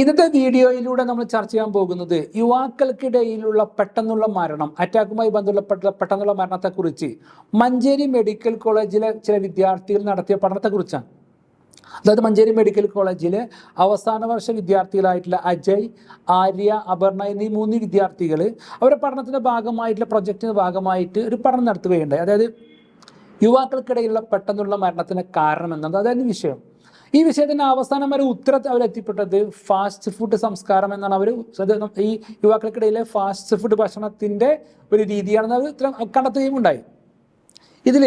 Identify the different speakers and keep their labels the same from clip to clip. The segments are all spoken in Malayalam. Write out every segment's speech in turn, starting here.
Speaker 1: ഇന്നത്തെ വീഡിയോയിലൂടെ നമ്മൾ ചർച്ച ചെയ്യാൻ പോകുന്നത് യുവാക്കൾക്കിടയിലുള്ള പെട്ടെന്നുള്ള മരണം അറ്റാക്കുമായി ബന്ധപ്പെട്ട പെട്ടെന്നുള്ള മരണത്തെക്കുറിച്ച് മഞ്ചേരി മെഡിക്കൽ കോളേജിലെ ചില വിദ്യാർത്ഥികൾ നടത്തിയ പഠനത്തെക്കുറിച്ചാണ്. അതായത് മഞ്ചേരി മെഡിക്കൽ കോളേജിലെ അവസാന വർഷ വിദ്യാർത്ഥികളായിട്ടുള്ള അജയ് ആര്യ അപർണ എന്നീ മൂന്ന് വിദ്യാർത്ഥികൾ അവരുടെ പഠനത്തിന്റെ ഭാഗമായിട്ടുള്ള പ്രൊജക്റ്റിന്റെ ഭാഗമായിട്ട് ഒരു പഠനം നടത്തുകയുണ്ടായി. അതായത് യുവാക്കൾക്കിടയിലുള്ള പെട്ടെന്നുള്ള മരണത്തിന് കാരണം എന്നത് അതായത് വിഷയം? ഈ വിഷയത്തിന്റെ അവസാനം വരെ ഉത്തരത്തിൽ അവരെത്തിപ്പെട്ടത് ഫാസ്റ്റ് ഫുഡ് സംസ്കാരം എന്നാണ്. അവർ ഈ യുവാക്കൾക്കിടയിലെ ഫാസ്റ്റ് ഫുഡ് ഭക്ഷണത്തിന്റെ ഒരു രീതിയാണെന്ന് അവർ കണ്ടെത്തുകയും ഉണ്ടായി ഇതിൽ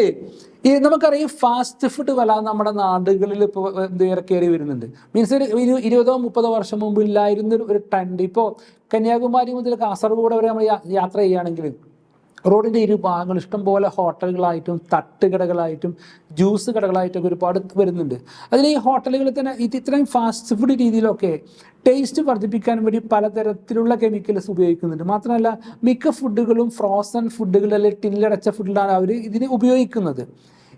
Speaker 1: ഈ നമുക്കറിയാം ഫാസ്റ്റ് ഫുഡ് വല നമ്മുടെ നാടുകളിൽ ഇപ്പോൾ ഏറെ കയറി വരുന്നുണ്ട്. മീൻസ് ഒരു ഇരു- ഇരുപതോ മുപ്പതോ വർഷം മുമ്പ് ഇല്ലായിരുന്ന ഒരു ട്രെൻഡ് ഇപ്പോൾ കന്യാകുമാരി മുതൽ കാസർഗോഡ് വരെ നമ്മൾ യാത്ര ചെയ്യുകയാണെങ്കിൽ റോഡിന്റെ ഇരു ഭാഗങ്ങൾ ഇഷ്ടംപോലെ ഹോട്ടലുകളായിട്ടും തട്ടുകടകളായിട്ടും ജ്യൂസ് കടകളായിട്ടൊക്കെ ഒരുപാട് വരുന്നുണ്ട്. അതിൽ ഈ ഹോട്ടലുകളിൽ തന്നെ ഇത് ഇത്രയും ഫാസ്റ്റ് ഫുഡ് രീതിയിലൊക്കെ ടേസ്റ്റ് വർദ്ധിപ്പിക്കാൻ വേണ്ടി പലതരത്തിലുള്ള കെമിക്കൽസ് ഉപയോഗിക്കുന്നുണ്ട്. മാത്രമല്ല മിക്ക ഫുഡുകളും ഫ്രോസൺ ഫുഡുകൾ അല്ലെങ്കിൽ ടിന്നിലടച്ച ഫുഡിലാണ് അവർ ഇതിന് ഉപയോഗിക്കുന്നത്.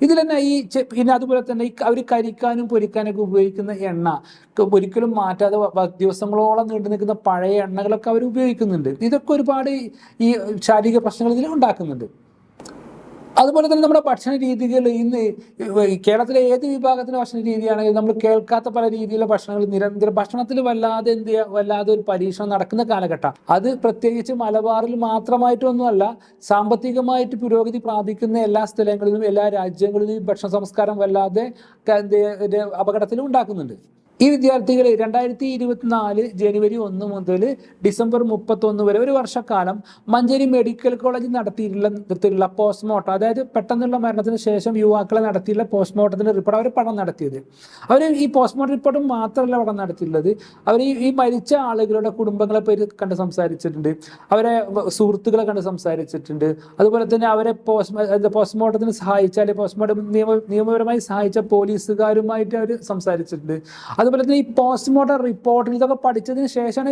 Speaker 1: ഇതിൽ തന്നെ ഈ പിന്നെ അതുപോലെ തന്നെ ഈ അവർ കരിക്കാനും പൊരിക്കാനൊക്കെ ഉപയോഗിക്കുന്ന എണ്ണ ഒരിക്കലും മാറ്റാതെ ദിവസങ്ങളോളം നീണ്ടു നിൽക്കുന്ന പഴയ എണ്ണകളൊക്കെ അവർ ഉപയോഗിക്കുന്നുണ്ട്. ഇതൊക്കെ ഒരുപാട് ഈ ശാരീരിക പ്രശ്നങ്ങൾ ഇതിൽ ഉണ്ടാക്കുന്നുണ്ട്. അതുപോലെ തന്നെ നമ്മുടെ ഭക്ഷണ രീതികൾ ഇന്ന് കേരളത്തിലെ ഏത് വിഭാഗത്തിന് ഭക്ഷണ രീതിയാണെങ്കിലും നമ്മൾ കേൾക്കാത്ത പല രീതിയിലുള്ള ഭക്ഷണങ്ങൾ നിരന്തരം ഭക്ഷണത്തിൽ വല്ലാതെ എന്ത് വല്ലാതെ ഒരു പരീക്ഷണം നടക്കുന്ന കാലഘട്ടം. അത് പ്രത്യേകിച്ച് മലബാറിൽ മാത്രമായിട്ടൊന്നുമല്ല സാമ്പത്തികമായിട്ട് പുരോഗതി പ്രാപിക്കുന്ന എല്ലാ സ്ഥലങ്ങളിലും എല്ലാ രാജ്യങ്ങളിലും ഈ ഭക്ഷണ സംസ്കാരം വല്ലാതെ അപകടത്തിലും ഉണ്ടാക്കുന്നുണ്ട്. ഈ വിദ്യാർത്ഥികൾ രണ്ടായിരത്തി ഇരുപത്തിനാല് ജനുവരി ഒന്ന് മുതൽ ഡിസംബർ മുപ്പത്തൊന്ന് വരെ ഒരു വർഷക്കാലം മഞ്ചേരി മെഡിക്കൽ കോളേജ് നടത്തിയിട്ടുള്ള പോസ്റ്റ്മോർട്ടം അതായത് പെട്ടെന്നുള്ള മരണത്തിന് ശേഷം യുവാക്കളെ നടത്തിയിട്ടുള്ള പോസ്റ്റ്മോർട്ടത്തിന്റെ റിപ്പോർട്ട് അവർ പഠനം നടത്തിയത്. അവർ ഈ പോസ്റ്റ്മോർട്ടം റിപ്പോർട്ട് മാത്രമല്ല പഠനം നടത്തിയിട്ടുള്ളത്. അവർ ഈ മരിച്ച ആളുകളുടെ കുടുംബങ്ങളെ പേര് കണ്ട് സംസാരിച്ചിട്ടുണ്ട്. അവരെ സുഹൃത്തുക്കളെ കണ്ട് സംസാരിച്ചിട്ടുണ്ട്. അതുപോലെ തന്നെ അവരെ പോസ്റ്റ് പോസ്റ്റ്മോർട്ടത്തിന് സഹായിച്ച അല്ലെങ്കിൽ പോസ്റ്റ്മോർട്ടം നിയമ നിയമപരമായി സഹായിച്ച പോലീസുകാരുമായിട്ട് അവർ സംസാരിച്ചിട്ടുണ്ട്. അതുപോലെ തന്നെ ഈ പോസ്റ്റ്മോർട്ടം റിപ്പോർട്ടിൽ ഇതൊക്കെ പഠിച്ചതിന് ശേഷമാണ്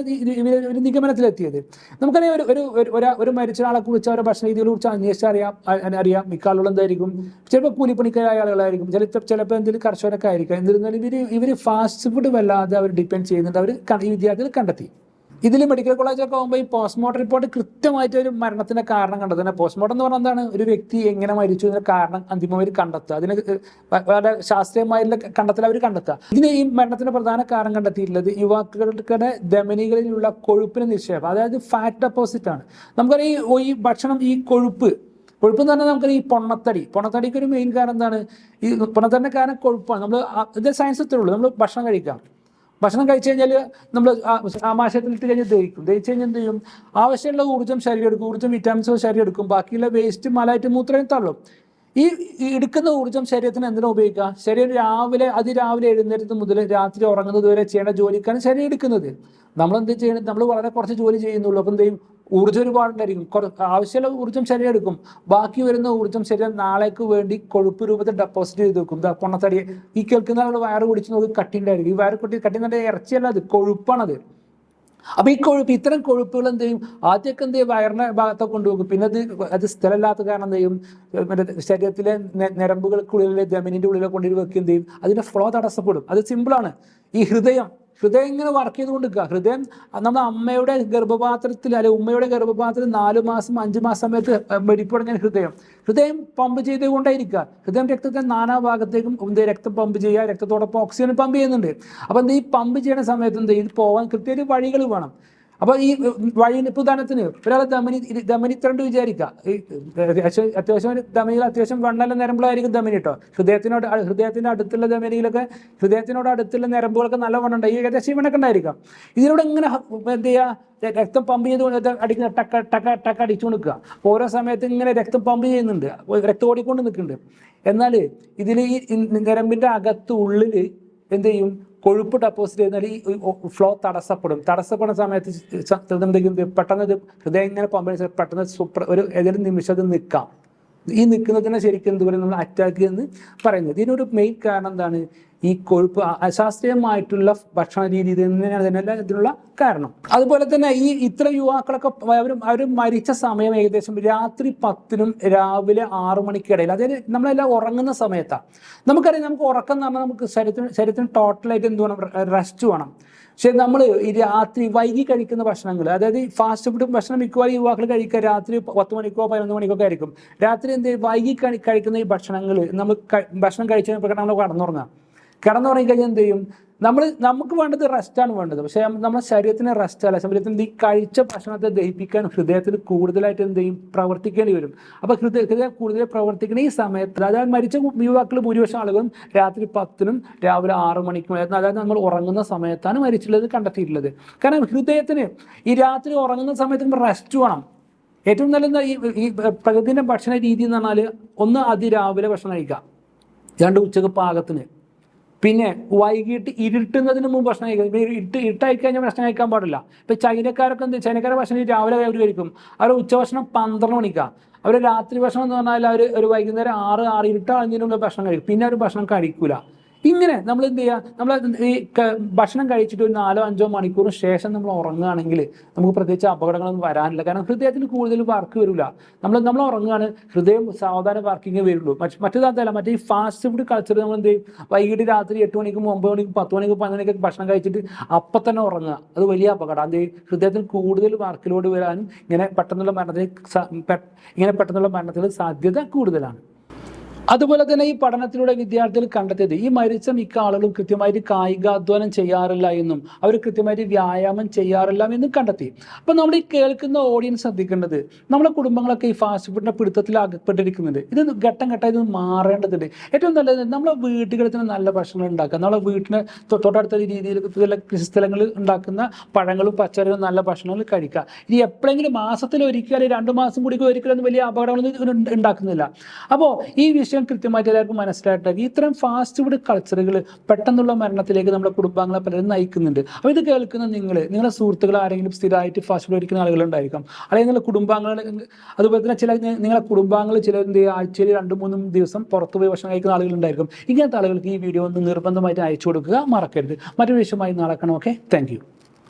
Speaker 1: ഒരു നിഗമനത്തിലെത്തിയത്. നമുക്കറിയാം ഒരു ഒരു ഒരു- മരിച്ച ഒരാളെ കുറിച്ച് അവരുടെ ഭക്ഷണ രീതികളെ കുറിച്ച് അന്വേഷിച്ച് അറിയാം. മിക്ക ആളുകളും എന്തായിരിക്കും? ചിലപ്പോൾ കൂലിപ്പണിക്കാരായ ആളുകളായിരിക്കും. ചിലപ്പോൾ ചിലപ്പോൾ എന്തെങ്കിലും കർഷകരൊക്കെ ആയിരിക്കും എന്നിരുന്നാലും ഇവർ ഇവർ ഫാസ്റ്റ് ഫുഡ് വല്ലാതെ അവർ ഡിപ്പെൻഡ് ചെയ്യുന്നുണ്ട്. അവർ ഈ വിദ്യാർത്ഥികൾ കണ്ടെത്തി. ഇതിൽ മെഡിക്കൽ കോളേജൊക്കെ ആകുമ്പോൾ ഈ പോസ്റ്റ്മോർട്ടം റിപ്പോർട്ട് കൃത്യമായിട്ട് ഒരു മരണത്തിന്റെ കാരണം കണ്ടെത്തുന്നത് പോസ്റ്റ്മോർട്ടം എന്ന് പറഞ്ഞാൽ എന്താണ്? ഒരു വ്യക്തി എങ്ങനെ മരിച്ചു എന്നതിന് കാരണം അന്തിമമായി കണ്ടെത്തുക. അതിന് വളരെ ശാസ്ത്രീയമായിട്ടുള്ള കണ്ടെത്തൽ അവർ കണ്ടെത്തുക. ഇതിന് ഈ മരണത്തിന്റെ പ്രധാന കാരണം കണ്ടെത്തിയിട്ടുള്ളത് യുവാക്കളുടെ ധമനികളിലുള്ള കൊഴുപ്പിന് നിക്ഷേപം. അതായത് ഫാറ്റ് ഡെപ്പോസിറ്റ് ആണ്. നമുക്കറിയാം ഈ- ഭക്ഷണം ഈ കൊഴുപ്പ്. കൊഴുപ്പ് എന്ന് പറഞ്ഞാൽ നമുക്ക് ഈ പൊണ്ണത്തടി. പൊണ്ണത്തടിക്ക് ഒരു മെയിൻ കാരണം എന്താണ്? ഈ പൊണ്ണത്തടിന്റെ കാരണം കൊഴുപ്പാണ്. നമ്മൾ ഇത് സയൻസ് ഇത്രേ ഉള്ളൂ. നമ്മൾ ഭക്ഷണം കഴിക്കാം. ഭക്ഷണം കഴിച്ചു കഴിഞ്ഞാൽ നമ്മൾ ആമാശയത്തിൽ ഇട്ട് കഴിഞ്ഞാൽ ദഹിക്കും. ദഹിച്ചു കഴിഞ്ഞാൽ എന്ത് ചെയ്യും? ആവശ്യമുള്ള ഊർജം ശരീരം എടുക്കും. ഊർജം വിറ്റാമിൻസ് ശരീരം എടുക്കും. ബാക്കിയുള്ള വേസ്റ്റ് മലായിട്ട് മൂത്രം തള്ളും. ഈ എടുക്കുന്ന ഊർജം ശരീരത്തിന് എന്തിനാ ഉപയോഗിക്കുക? ശരീരം രാവിലെ അതിരാവിലെ എഴുന്നേറ്റത് മുതൽ രാത്രി ഉറങ്ങുന്നത് വരെ ചെയ്യേണ്ട ജോലിക്കാണ് ശരീരം എടുക്കുന്നത്. നമ്മൾ എന്ത് ചെയ്യണം നമ്മൾ വളരെ കുറച്ച് ജോലി ചെയ്യുന്നുള്ളൂ. അപ്പം എന്ത് ചെയ്യും? ഊർജം ഒരുപാടുണ്ടായിരിക്കും. ആവശ്യമുള്ള ഊർജം ശരീരം എടുക്കും. ബാക്കി വരുന്ന ഊർജം ശരീരം നാളേക്ക് വേണ്ടി കൊഴുപ്പ് രൂപത്തിൽ ഡെപ്പോസിറ്റ് ചെയ്ത് വെക്കും. പൊണ്ണത്തടി. ഈ കേൾക്കുന്ന ആളുകൾ വയറ് കുടിച്ച് നോക്കി കട്ടിണ്ടായിരിക്കും ഈ വയറ് കുട്ടി കട്ടി ഇറച്ചിയല്ല അത്. കൊഴുപ്പാണത്. അപ്പൊ ഈ കൊഴുപ്പ് ഇത്തരം കൊഴുപ്പുകൾ എന്ത് ചെയ്യും? ആദ്യമൊക്കെ എന്ത് ചെയ്യും? വയറിന്റെ ഭാഗത്തെ കൊണ്ടുപോകും. പിന്നെ അത് അത് സ്ഥലമില്ലാത്ത കാരണം എന്ത് ചെയ്യും? മറ്റേ ശരീരത്തിലെ ഞരമ്പുകൾക്കുള്ളിലെ ദമനിന്റെ ഉള്ളിലെ കൊണ്ടുപോയി വെക്കുകയും ചെയ്യും? അതിന്റെ ഫ്ലോ തടസ്സപ്പെടും. അത് സിമ്പിളാണ് ഈ ഹൃദയം ഹൃദയം ഇങ്ങനെ വർക്ക് ചെയ്തുകൊണ്ടിരിക്കുക. ഹൃദയം നമ്മുടെ അമ്മയുടെ ഗർഭപാത്രത്തിൽ അല്ലെ ഉമ്മയുടെ ഗർഭപാത്രത്തിൽ നാല് മാസം അഞ്ച് മാസം സമയത്ത് വെടിപ്പ് തുടങ്ങിയ ഹൃദയം. ഹൃദയം പമ്പ് ചെയ്തുകൊണ്ടേയിരിക്കുക. ഹൃദയം രക്തത്തെ നാനാഭാഗത്തേക്കും എന്ത് രക്തം പമ്പ് ചെയ്യുക. രക്തത്തോടൊപ്പം ഓക്സിജൻ പമ്പ് ചെയ്യുന്നുണ്ട്. അപ്പം എന്ത് ഈ പമ്പ് ചെയ്യുന്ന സമയത്ത് എന്ത് ഇത് പോകാൻ കൃത്യമായിട്ട് വഴികൾ വേണം. അപ്പോൾ ഈ വഴി ഇപ്പൊ ഉദാഹരണത്തിന് ഒരാളെ ദമനി ധമനിത്രണ്ട് വിചാരിക്കുക അത്യാവശ്യം അത്യാവശ്യം ഒരു ധമനിയിൽ അത്യാവശ്യം വണ്ണല്ല നിരമ്പുകളായിരിക്കും ദമനി കേട്ടോ ഹൃദയത്തിനോട് ഹൃദയത്തിന്റെ അടുത്തുള്ള ദമനിയിലൊക്കെ ഹൃദയത്തിനോട് അടുത്തുള്ള നിരമ്പുകളൊക്കെ നല്ല വണ്ണം ഉണ്ടായി ഏകദേശം ഇവനൊക്കെ ഉണ്ടായിരിക്കാം. ഇതിലൂടെ ഇങ്ങനെ എന്ത് ചെയ്യുക രക്തം പമ്പ് ചെയ്ത് അടിക്കുന്ന ടക്ക ടക്ക ടക്ക അടിച്ചു കൊടുക്കുക. ഓരോ സമയത്ത് ഇങ്ങനെ രക്തം പമ്പ് ചെയ്യുന്നുണ്ട്. രക്തം ഓടിക്കൊണ്ട് നിൽക്കുന്നുണ്ട്. എന്നാൽ ഇതിൽ ഈ നിരമ്പിന്റെ അകത്ത് ഉള്ളിൽ എന്ത് ചെയ്യും? കൊഴുപ്പ് ഡെപ്പോസിറ്റ് ചെയ്താൽ ഈ ഫ്ലോ തടസ്സപ്പെടും. തടസ്സപ്പെടുന്ന സമയത്ത് എന്തെങ്കിലും പെട്ടെന്ന് ഇത് ഹൃദയം ഇങ്ങനെ പമ്പ് പെട്ടെന്ന് സൂപ്പർ ഒരു ഏതെങ്കിലും നിമിഷം അത് നിൽക്കാം. ഈ നിൽക്കുന്നതിനെ ശരിക്കും എന്ത് പറയുക നമ്മൾ അറ്റാക്ക് എന്ന് പറയുന്നത്. ഇതിനൊരു മെയിൻ കാരണം എന്താണ്? ഈ കൊഴുപ്പ് അശാസ്ത്രീയമായിട്ടുള്ള ഭക്ഷണ രീതി തന്നെയാണ് തന്നെയല്ല ഇതിനുള്ള കാരണം. അതുപോലെ തന്നെ ഈ ഇത്ര യുവാക്കളൊക്കെ അവർ അവർ മരിച്ച സമയം ഏകദേശം രാത്രി പത്തിനും രാവിലെ ആറു മണിക്കിടയിൽ അതായത് നമ്മളെല്ലാം ഉറങ്ങുന്ന സമയത്താണ് നമുക്കറിയാം നമുക്ക് ഉറക്കം എന്ന് പറഞ്ഞാൽ നമുക്ക് ശരീരത്തിന് ശരീരത്തിന് ടോട്ടലായിട്ട് എന്ത് വേണം? റെസ്റ്റ് വേണം. പക്ഷെ നമ്മൾ ഈ രാത്രി വൈകി കഴിക്കുന്ന ഭക്ഷണങ്ങൾ അതായത് ഫാസ്റ്റ് ഫുഡ് ഭക്ഷണം മിക്കവാറും യുവാക്കൾ കഴിക്കുക രാത്രി പത്ത് മണിക്കോ പതിനൊന്ന് മണിക്കോ ആയിരിക്കും. രാത്രി എന്ത് വൈകി കഴിക്കുന്ന ഈ ഭക്ഷണങ്ങൾ നമ്മൾ ഭക്ഷണം കഴിച്ചതിന് നമ്മൾ കടന്നുറങ്ങാം കിടന്നുറങ്ങി കഴിഞ്ഞാൽ എന്ത് ചെയ്യും? നമ്മൾ നമുക്ക് വേണ്ടത് റെസ്റ്റാണ് വേണ്ടത്. പക്ഷേ നമ്മുടെ ശരീരത്തിന് റെസ്റ്റ് അല്ല. ശരീരത്തിന് ഈ കഴിച്ച ഭക്ഷണത്തെ ദഹിപ്പിക്കാൻ ഹൃദയത്തിന് കൂടുതലായിട്ട് എന്ത് ചെയ്യും? പ്രവർത്തിക്കേണ്ടി വരും. അപ്പോൾ ഹൃദയ ഹൃദയം കൂടുതൽ പ്രവർത്തിക്കുന്ന ഈ സമയത്ത് അതായത് മരിച്ച യുവാക്കൾ ഭൂരിപക്ഷം ആളുകളും രാത്രി പത്തിനും രാവിലെ ആറ് മണിക്കും അതായത് നമ്മൾ ഉറങ്ങുന്ന സമയത്താണ് മരിച്ചുള്ളത് കണ്ടെത്തിയിട്ടുള്ളത്. കാരണം ഹൃദയത്തിന് ഈ രാത്രി ഉറങ്ങുന്ന സമയത്ത് നമ്മൾ റെസ്റ്റ് വേണം. ഏറ്റവും നല്ല ഈ പ്രകൃതിന്റെ ഭക്ഷണ രീതി എന്ന് പറഞ്ഞാൽ ഒന്ന് അതിരാവിലെ ഭക്ഷണം കഴിക്കുക. രണ്ട് ഉച്ചയ്ക്ക് പാകത്തിന്. പിന്നെ വൈകിട്ട് ഇരുട്ടുന്നതിന് മുമ്പ് ഭക്ഷണം കഴിക്കും. ഇട്ട് ഇട്ടായി കഴിഞ്ഞാൽ ഭക്ഷണം കഴിക്കാൻ പാടില്ല. ഇപ്പൊ ചൈനക്കാരൊക്കെ എന്ത് ചൈനക്കാരെ ഭക്ഷണം രാവിലെ അവർ കഴിക്കും. അവർ ഉച്ചഭക്ഷണം പന്ത്രണ്ട് മണിക്കാണ് അവർ രാത്രി ഭക്ഷണം എന്ന് പറഞ്ഞാൽ അവർ ഒരു വൈകുന്നേരം ആറ് ആറ് ഇരുട്ട് അഞ്ചിനുള്ള ഭക്ഷണം കഴിക്കും. പിന്നെ അവർ ഭക്ഷണം കഴിക്കൂല. ഇങ്ങനെ നമ്മൾ എന്ത് ചെയ്യുക നമ്മൾ ഈ ഭക്ഷണം കഴിച്ചിട്ട് ഒരു നാലോ അഞ്ചോ മണിക്കൂറിന് ശേഷം നമ്മൾ ഉറങ്ങുകയാണെങ്കിൽ നമുക്ക് പ്രത്യേകിച്ച് അപകടങ്ങളൊന്നും വരാനില്ല. കാരണം ഹൃദയത്തിന് കൂടുതൽ വർക്ക് വരില്ല നമ്മൾ നമ്മൾ ഉറങ്ങുകയാണ് ഹൃദയം സാവധാന വർക്കിങ് വരുള്ളൂ. മറ്റ് മറ്റേതല്ല മറ്റേ ഈ ഫാസ്റ്റ് ഫുഡ് കൾച്ചർ നമ്മൾ എന്ത് ചെയ്യും? വൈകിട്ട് രാത്രി എട്ട് മണിക്കും ഒമ്പത് മണിക്കും പത്ത് മണിക്കും മണിക്കൊക്കെ ഭക്ഷണം കഴിച്ചിട്ട് അപ്പം തന്നെ ഉറങ്ങുക. അത് വലിയ അപകടം. അത് ഹൃദയത്തിന് കൂടുതൽ വർക്കിലോട് വരാനും ഇങ്ങനെ പെട്ടെന്നുള്ള മരണത്തിന് ഇങ്ങനെ പെട്ടെന്നുള്ള മരണത്തിന് സാധ്യത കൂടുതലാണ്. അതുപോലെ തന്നെ ഈ പഠനത്തിലൂടെ വിദ്യാർത്ഥികൾ കണ്ടെത്തിയത് ഈ മരിച്ച മിക്ക ആളുകളും കൃത്യമായിട്ട് കായികാധ്വാനം ചെയ്യാറില്ല എന്നും അവർ കൃത്യമായിട്ട് വ്യായാമം ചെയ്യാറില്ല എന്നും കണ്ടെത്തി. അപ്പോൾ നമ്മൾ ഈ കേൾക്കുന്ന ഓഡിയൻസ് ശ്രദ്ധിക്കേണ്ടത് നമ്മുടെ കുടുംബങ്ങളൊക്കെ ഈ ഫാസ്റ്റ് ഫുഡിന്റെ പിടുത്തത്തിൽ അകപ്പെട്ടിരിക്കുന്നുണ്ട് ഇത് ഘട്ടം ഘട്ടമായി ഇത് മാറേണ്ടതുണ്ട്. ഏറ്റവും നല്ലത് നമ്മളെ വീടുകളിൽ തന്നെ നല്ല ഭക്ഷണങ്ങൾ ഉണ്ടാക്കുക. നമ്മളെ വീട്ടിന് തൊട്ടടുത്ത രീതിയിൽ കൃഷിസ്ഥലങ്ങളിൽ ഉണ്ടാക്കുന്ന പഴങ്ങളും പച്ചക്കറികളും നല്ല ഭക്ഷണങ്ങൾ കഴിക്കുക. ഇനി എപ്പോഴെങ്കിലും മാസത്തിൽ ഒരിക്കലും രണ്ട് മാസം കൂടി ഒരിക്കലും വലിയ അപകടങ്ങളൊന്നും ഉണ്ടാക്കുന്നില്ല അപ്പോൾ ഈ വിഷയം കൃത്യമായിട്ട് എല്ലാവർക്കും മനസ്സിലായിട്ടാക്കി ഇത്തരം ഫാസ്റ്റ് ഫുഡ് കൾച്ചറുകൾ പെട്ടെന്നുള്ള മരണത്തിലേക്ക് നമ്മുടെ കുടുംബാംഗങ്ങളെ പലരും നയിക്കുന്നുണ്ട്. അപ്പോൾ ഇത് കേൾക്കുന്ന നിങ്ങൾ നിങ്ങളുടെ സുഹൃത്തുക്കൾ ആരെങ്കിലും സ്ഥിരമായിട്ട് ഫാസ്റ്റ് ഫുഡ് കഴിക്കുന്ന ആളുകളുണ്ടായിരിക്കാം. അല്ലെങ്കിൽ നിങ്ങളുടെ കുടുംബാംഗങ്ങൾ അതുപോലെ തന്നെ ചില നിങ്ങളുടെ കുടുംബാംഗങ്ങൾ ചില എന്ത് ആഴ്ചയിൽ രണ്ട് മൂന്നും ദിവസം പുറത്ത് പോയി ഭക്ഷണം കഴിക്കുന്ന ആളുകളുണ്ടായിരിക്കും. ഇങ്ങനത്തെ ആളുകൾക്ക് ഈ വീഡിയോ ഒന്ന് നിർബന്ധമായിട്ട് അയച്ചു കൊടുക്കുക മറക്കരുത്. മറ്റൊരു വിഷയമായി നാളെ കാണാം. Okay thank